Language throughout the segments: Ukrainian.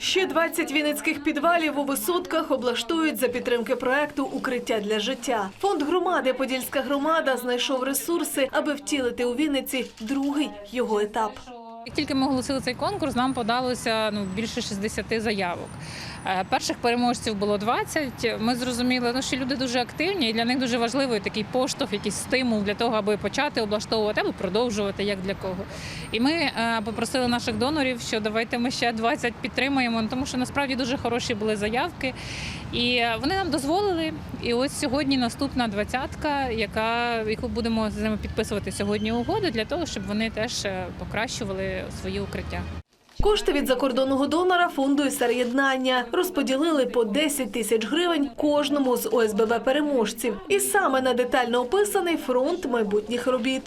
Ще 20 вінницьких підвалів у висотках облаштують за підтримки проекту Укриття для життя. Фонд громади Подільська громада знайшов ресурси, аби втілити у Вінниці другий його етап. Як тільки ми оголосили цей конкурс, нам подалося ну більше 60 заявок. Е, Перших переможців було 20. Ми зрозуміли, ну, що люди дуже активні, і для них дуже важливий такий поштовх, якийсь стимул для того, аби почати облаштовувати або продовжувати, як для кого. І ми е, попросили наших донорів, що давайте ми ще 20 підтримаємо, тому що насправді дуже хороші були заявки. І вони нам дозволили. І ось сьогодні наступна двадцятка, яка яку будемо з ними підписувати сьогодні угоди для того, щоб вони теж е, покращували свої укриття. Кошти від закордонного донора фонду «Єднання» розподілили по 10 тисяч гривень кожному з ОСББ переможців. І саме на детально описаний фронт майбутніх робіт.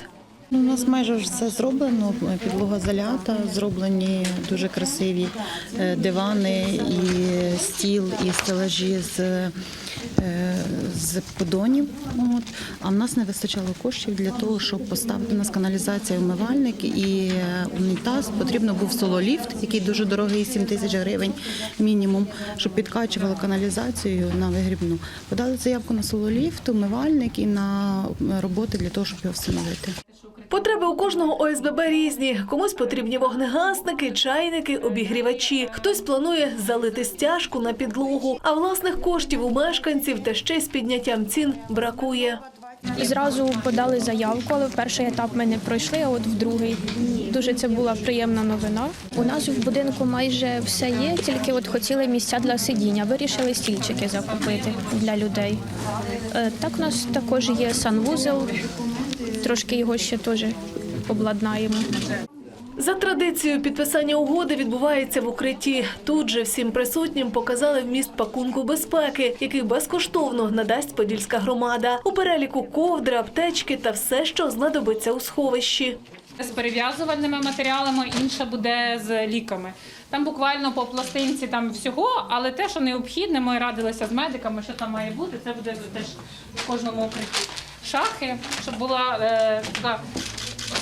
Ну, у нас майже все зроблено. Підлога залята, зроблені дуже красиві е, дивани, і стіл, і стелажі з, е, з подонів. От. А в нас не вистачало коштів для того, щоб поставити нас каналізація, умивальник і е, унітаз. Потрібно був сололіфт, який дуже дорогий, 7 тисяч гривень мінімум, щоб підкачували каналізацію на вигрібну. Подали заявку на сололіфт, умивальник і на роботи для того, щоб його встановити. Потреби у кожного ОСББ різні. Комусь потрібні вогнегасники, чайники, обігрівачі. Хтось планує залити стяжку на підлогу, а власних коштів у мешканців та ще з підняттям цін бракує. І зразу подали заявку, але в перший етап ми не пройшли, а от в другий. Дуже це була приємна новина. У нас в будинку майже все є, тільки от хотіли місця для сидіння. Вирішили стільчики закупити для людей. Е, Так, у нас також є санвузел, трошки його ще теж обладнаємо. За традицією підписання угоди відбувається в укритті. Тут же всім присутнім показали вміст пакунку безпеки, який безкоштовно надасть Подільська громада. У переліку ковдри, аптечки та все, що знадобиться у сховищі. З перев'язувальними матеріалами, інша буде з ліками. Там буквально по пластинці там всього, але те, що необхідне, ми радилися з медиками, що там має бути, це буде теж в кожному укритті. Шахи, щоб була е, така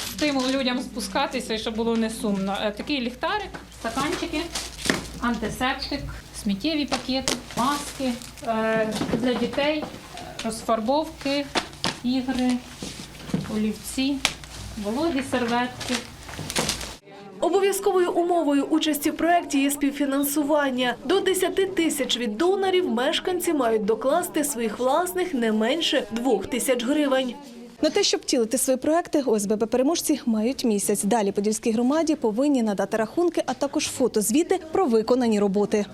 стимул людям спускатися і щоб було не сумно. Е, такий ліхтарик, стаканчики, антисептик, сміттєві пакети, маски е, для дітей, розфарбовки, ігри, олівці, вологі серветки. Обов'язковою умовою участі в проєкті є співфінансування. До 10 тисяч від донорів мешканці мають докласти своїх власних не менше 2 тисяч гривень. На те, щоб втілити свої проекти, ОСББ переможці мають місяць. Далі Подільській громаді повинні надати рахунки, а також фотозвіти про виконані роботи.